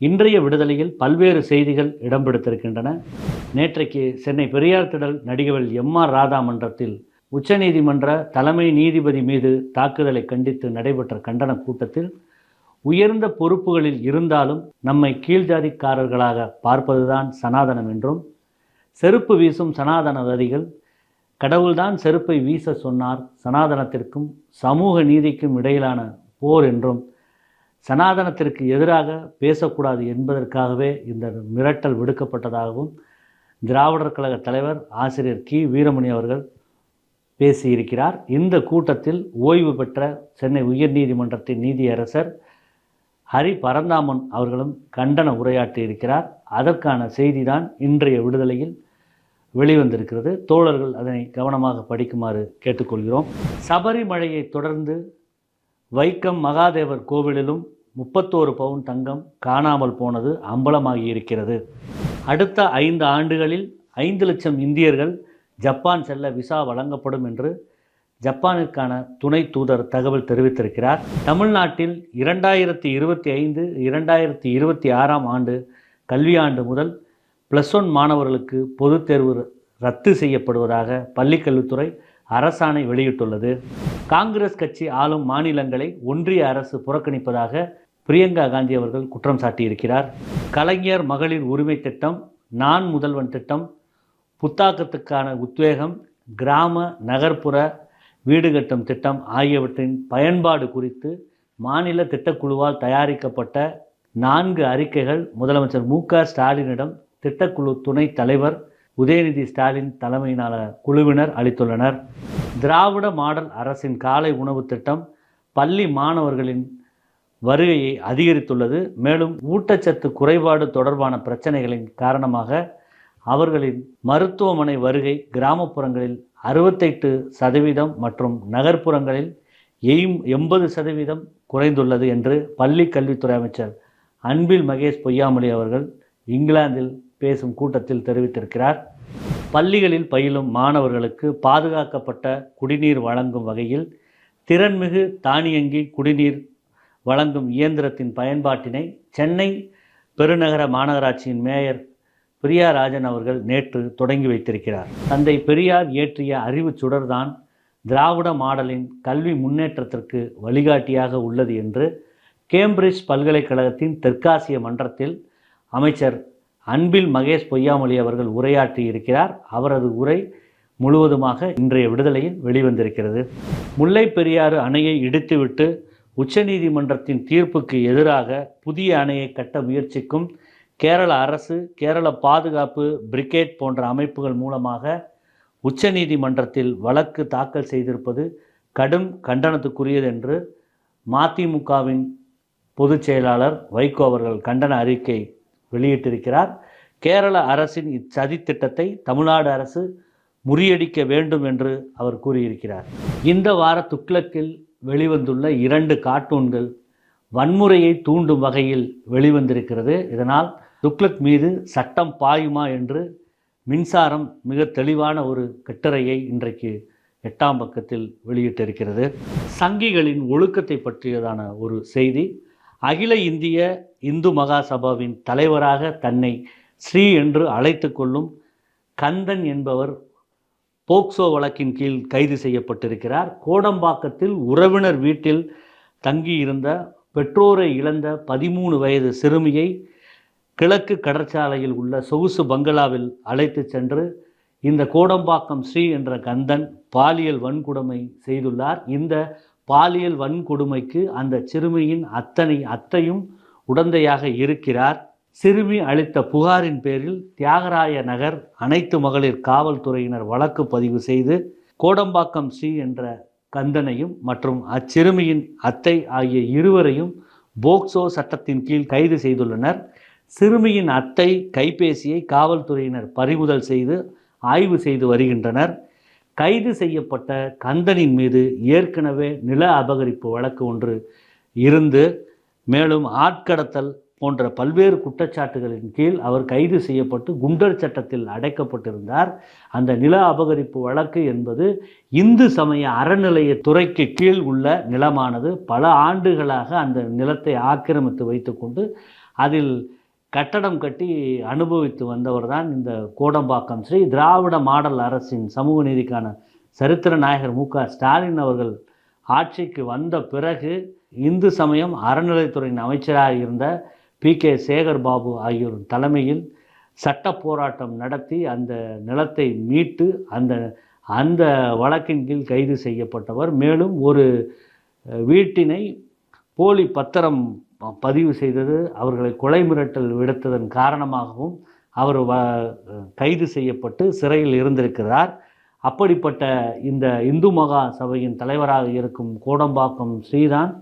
இன்றைய விடுதலையில் பல்வேறு செய்திகள் இடம்பெடுத்திருக்கின்றன. நேற்றைக்கு சென்னை பெரியார் திடல் நடிகவல் எம் ஆர் ராதா மன்றத்தில் உச்சநீதிமன்ற தலைமை நீதிபதி மீது தாக்குதலை கண்டித்து நடைபெற்ற கண்டன கூட்டத்தில் உயர்ந்த பொறுப்புகளில் இருந்தாலும் நம்மை கீழ்ஜாதிக்காரர்களாக பார்ப்பதுதான் சனாதனம் என்றும் செருப்பு வீசும் சனாதனவாதிகள் கடவுள்தான் செருப்பை வீச சொன்னார் சனாதனத்திற்கும் சமூக நீதிக்கும் இடையிலான போர் என்றும் சனாதனத்திற்கு எதிராக பேசக்கூடாது என்பதற்காகவே இந்த மிரட்டல் விடுக்கப்பட்டதாகவும் திராவிடர் கழக தலைவர் ஆசிரியர் கி. வீரமணி அவர்கள் பேசியிருக்கிறார். இந்த கூட்டத்தில் ஓய்வு பெற்ற சென்னை உயர்நீதிமன்றத்தின் நீதியரசர் ஹரி பரந்தாமன் அவர்களும் கண்டன உரையாற்றி இருக்கிறார். அதற்கான செய்திதான் இன்றைய விடுதலையில் வெளிவந்திருக்கிறது. தோழர்கள் அதனை கவனமாக படிக்குமாறு கேட்டுக்கொள்கிறோம். சபரிமலையை தொடர்ந்து வைக்கம் மகாதேவர் கோவிலிலும் முப்பத்தோரு பவுன் தங்கம் காணாமல் போனது அம்பலமாகி இருக்கிறது அடுத்த ஐந்து ஆண்டுகளில் ஐந்து லட்சம் இந்தியர்கள் ஜப்பான் செல்ல விசா வழங்கப்படும் என்று ஜப்பானிற்கான துணை தூதர் தகவல் தெரிவித்திருக்கிறார். தமிழ்நாட்டில் இரண்டாயிரத்தி இருபத்தி ஐந்து இரண்டாயிரத்தி இருபத்தி ஆறாம் ஆண்டு கல்வியாண்டு முதல் ப்ளஸ் ஒன் மாணவர்களுக்கு பொதுத் தேர்வு ரத்து செய்யப்படுவதாக பள்ளிக்கல்வித்துறை அரசாணை வெளியிட்டுள்ளது. காங்கிரஸ் கட்சி ஆளும் மாநிலங்களை ஒன்றிய அரசு புறக்கணிப்பதாக பிரியங்கா காந்தி அவர்கள் குற்றம் சாட்டியிருக்கிறார். கலைஞர் மகளிர் உரிமை திட்டம் நான் முதல்வன் திட்டம் புத்தாக்கத்துக்கான உத்வேகம் கிராம நகர்ப்புற வீடு கட்டும் திட்டம் ஆகியவற்றின் பயன்பாடு குறித்து மாநில திட்டக்குழுவால் தயாரிக்கப்பட்ட நான்கு அறிக்கைகள் முதலமைச்சர் மு க ஸ்டாலினிடம் திட்டக்குழு துணைத் தலைவர் உதயநிதி ஸ்டாலின் தலைமையிலான குழுவினர் அளித்துள்ளனர். திராவிட மாடல் அரசின் காலை உணவு திட்டம் பள்ளி மாணவர்களின் வருகையை அதிகரித்துள்ளது. மேலும் ஊட்டச்சத்து குறைபாடு தொடர்பான பிரச்சனைகளின் காரணமாக அவர்களின் மருத்துவமனை வருகை கிராமப்புறங்களில் அறுபத்தெட்டு சதவீதம் மற்றும் நகர்ப்புறங்களில் எயும் எண்பது சதவீதம் குறைந்துள்ளது என்று பள்ளி கல்வித்துறை அமைச்சர் அன்பில் மகேஷ் பொய்யாமொழி அவர்கள் இங்கிலாந்தில் பேசும் கூட்டத்தில் தெரிவித்திருக்கிறார். பள்ளிகளில் பயிலும் மாணவர்களுக்கு பாதுகாக்கப்பட்ட குடிநீர் வழங்கும் வகையில் திறன்மிகு தானியங்கி குடிநீர் வழங்கும் இயந்திரத்தின் பயன்பாட்டினை சென்னை பெருநகர மாநகராட்சியின் மேயர் பிரியா ராஜன் அவர்கள் நேற்று தொடங்கி வைத்திருக்கிறார். தந்தை பெரியார் இயற்றிய அறிவு சுடர்தான் திராவிட மாடலின் கல்வி முன்னேற்றத்திற்கு வழிகாட்டியாக உள்ளது என்று கேம்பிரிட்ஜ் பல்கலைக்கழகத்தின் தெற்காசிய மன்றத்தில் அமைச்சர் அன்பில் மகேஷ் பொய்யாமொழி அவர்கள் உரையாற்றி இருக்கிறார். அவரது உரை முழுவதுமாக இன்றைய விடுதலையில் வெளிவந்திருக்கிறது. முல்லை பெரியாறு அணையை இடித்துவிட்டு உச்சநீதிமன்றத்தின் தீர்ப்புக்கு எதிராக புதிய அணையை கட்ட முயற்சிக்கும் கேரள அரசு கேரள பாதுகாப்பு பிரிகேட் போன்ற அமைப்புகள் மூலமாக உச்சநீதிமன்றத்தில் வழக்கு தாக்கல் செய்திருப்பது கடும் கண்டனத்துக்குரியது என்று மதிமுகவின் பொதுச் செயலாளர் வைகோ அவர்கள் கண்டன அறிக்கை வெளியிட்டிருக்கிறார். கேரள அரசின் இச்சதி திட்டத்தை தமிழ்நாடு அரசு முறியடிக்க வேண்டும் என்று அவர் கூறியிருக்கிறார். இந்த வார துக்ளக்கில் வெளிவந்துள்ள இரண்டு கார்ட்டூன்கள் வன்முறையை தூண்டும் வகையில் வெளிவந்திருக்கிறது. இதனால் துக்ளக் மீது சட்டம் பாயுமா என்று மின்சாரம் மிக தெளிவான ஒரு கட்டுரையை இன்றைக்கு எட்டாம் பக்கத்தில் வெளியிட்டிருக்கிறது. சங்கிகளின் ஒழுக்கத்தை பற்றியதான ஒரு செய்தி. அகில இந்திய இந்து மகாசபாவின் தலைவராக தன்னை ஸ்ரீ என்று அழைத்து கொள்ளும் கந்தன் என்பவர் போக்சோ வழக்கின் கீழ் கைது செய்யப்பட்டிருக்கிறார். கோடம்பாக்கத்தில் உறவினர் வீட்டில் தங்கியிருந்த பெற்றோரை இழந்த பதிமூணு வயது சிறுமியை கிழக்கு கடற்சாலையில் உள்ள சொகுசு பங்களாவில் அழைத்து சென்று இந்த கோடம்பாக்கம் ஸ்ரீ என்ற கந்தன் பாலியல் வன்கொடுமை செய்துள்ளார். இந்த பாலியல் வன்கொடுமைக்கு அந்த சிறுமியின் அத்தனை அத்தையும் உடந்தையாக இருக்கிறார். சிறுமி அளித்த புகாரின் பேரில் தியாகராய நகர் அனைத்து மகளிர் காவல்துறையினர் வழக்கு பதிவு செய்து கோடம்பாக்கம் ஸ்ரீ என்ற கந்தனையும் மற்றும் அச்சிறுமியின் அத்தை ஆகிய இருவரையும் போக்சோ சட்டத்தின் கீழ் கைது செய்துள்ளனர். சிறுமியின் அத்தை கைபேசியை காவல்துறையினர் பறிமுதல் செய்து ஆய்வு செய்து வருகின்றனர். கைது செய்யப்பட்ட கந்தனின் மீது ஏற்கனவே நில அபகரிப்பு வழக்கு ஒன்று இருந்து மேலும் ஆட்கடத்தல் போன்ற பல்வேறு குற்றச்சாட்டுகளின் கீழ் அவர் கைது செய்யப்பட்டு குண்டர் சட்டத்தில் அடைக்கப்பட்டிருந்தார். அந்த நில அபகரிப்பு வழக்கு என்பது இந்து சமய அறநிலையத்துறைக்கு கீழ் உள்ள நிலமானது. பல ஆண்டுகளாக அந்த நிலத்தை ஆக்கிரமித்து வைத்துக்கொண்டு அதில் கட்டடம் கட்டி அனுபவித்து வந்தவர் தான் இந்த கோடம்பாக்கம். ஸ்ரீ திராவிட மாடல் அரசின் சமூக நீதிக்கான சரித்திர நாயகர் மு ஸ்டாலின் அவர்கள் ஆட்சிக்கு வந்த பிறகு இந்து சமயம் அறநிலைத்துறையின் அமைச்சராக இருந்த பி. கே. சேகர் பாபு ஆகியோர் தலைமையில் சட்ட போராட்டம் நடத்தி அந்த நிலத்தை மீட்டு அந்த அந்த வழக்கின் கீழ் கைது செய்யப்பட்டவர். மேலும் ஒரு வீட்டினை போலி பத்திரம் பதிவு செய்தது அவர்களை கொலை மிரட்டல் விடுத்ததன் காரணமாகவும் அவர் வ கைது செய்யப்பட்டு சிறையில் இருந்திருக்கிறார். அப்படிப்பட்ட இந்த இந்து மகா சபையின் தலைவராக இருக்கும் கோடம்பாக்கம் ஸ்ரீதான்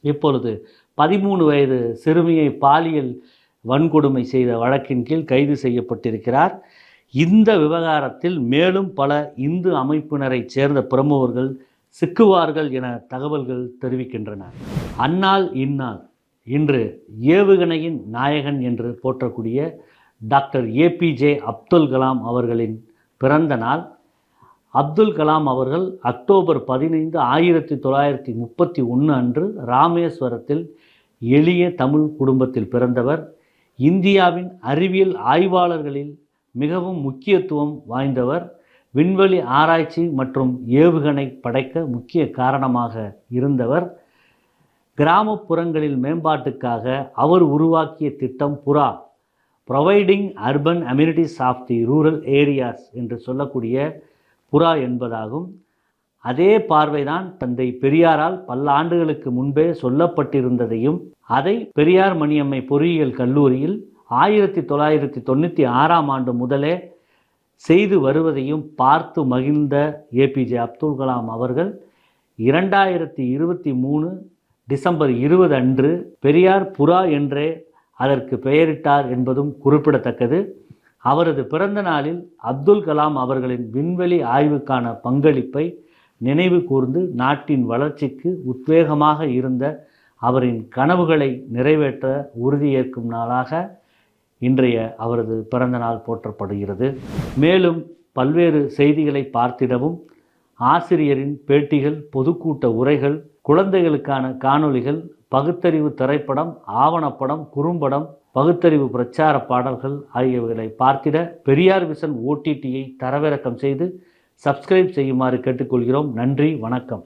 இப்பொழுது பதிமூணு வயது சிறுமியை பாலியல் வன்கொடுமை செய்த வழக்கின் கீழ் கைது செய்யப்பட்டிருக்கிறார். இந்த விவகாரத்தில் மேலும் பல இந்து அமைப்பினரைச் சேர்ந்த பிரமுகர்கள் சிக்குவார்கள் என தகவல்கள் தெரிவிக்கின்றன. அந்நாள் இந்நாள் இன்று ஏவுகணையின் நாயகன் என்று போற்றக்கூடிய டாக்டர் ஏபிஜே அப்துல் கலாம் அவர்களின் பிறந்த நாள். அப்துல் கலாம் அவர்கள் அக்டோபர் பதினைந்து ஆயிரத்தி தொள்ளாயிரத்தி முப்பத்தி ஒன்று அன்று ராமேஸ்வரத்தில் எளிய தமிழ் குடும்பத்தில் பிறந்தவர். இந்தியாவின் அறிவியல் ஆய்வாளர்களில் மிகவும் முக்கியத்துவம் வாய்ந்தவர். விண்வெளி ஆராய்ச்சி மற்றும் ஏவுகணை படைக்க முக்கிய காரணமாக இருந்தவர். கிராமப்புறங்களில் மேம்பாட்டுக்காக அவர் உருவாக்கிய திட்டம் PURA providing urban amenities of the rural areas என்று சொல்லக்கூடிய புறா என்பதாகும். அதே பார்வைதான் தந்தை பெரியாரால் பல ஆண்டுகளுக்கு முன்பே சொல்லப்பட்டிருந்ததையும் அதை பெரியார் மணியம்மை பொறியியல் கல்லூரியில் ஆயிரத்தி தொள்ளாயிரத்தி தொண்ணூற்றி ஆறாம் ஆண்டு முதலே செய்து வருவதையும் பார்த்து மகிழ்ந்த ஏபிஜே அப்துல் கலாம் அவர்கள் இரண்டாயிரத்தி இருபத்தி மூணு டிசம்பர் இருபது அன்று பெரியார் புறா என்றே அதற்கு பெயரிட்டார் என்பதும் குறிப்பிடத்தக்கது. அவரது பிறந்த நாளில் அப்துல் கலாம் அவர்களின் விண்வெளி ஆய்வுக்கான பங்களிப்பை நினைவு கூர்ந்து நாட்டின் வளர்ச்சிக்கு உத்வேகமாக இருந்த அவரின் கனவுகளை நிறைவேற்ற உறுதியேற்கும் நாளாக இன்றைய அவரது பிறந்தநாள் போற்றப்படுகிறது. மேலும் பல்வேறு செய்திகளை பார்த்திடவும் ஆசிரியரின் பேட்டிகள் பொதுக்கூட்ட உரைகள் குழந்தைகளுக்கான காணொளிகள் பகுத்தறிவு திரைப்படம் ஆவணப்படம் குறும்படம் பகுத்தறிவு பிரச்சார பாடல்கள் ஆகியவைகளை பார்த்திட பெரியார் விசன் ஓடிடியை தரவிறக்கம் செய்து சப்ஸ்கிரைப் செய்யுமாறு கேட்டுக்கொள்கிறோம். நன்றி வணக்கம்.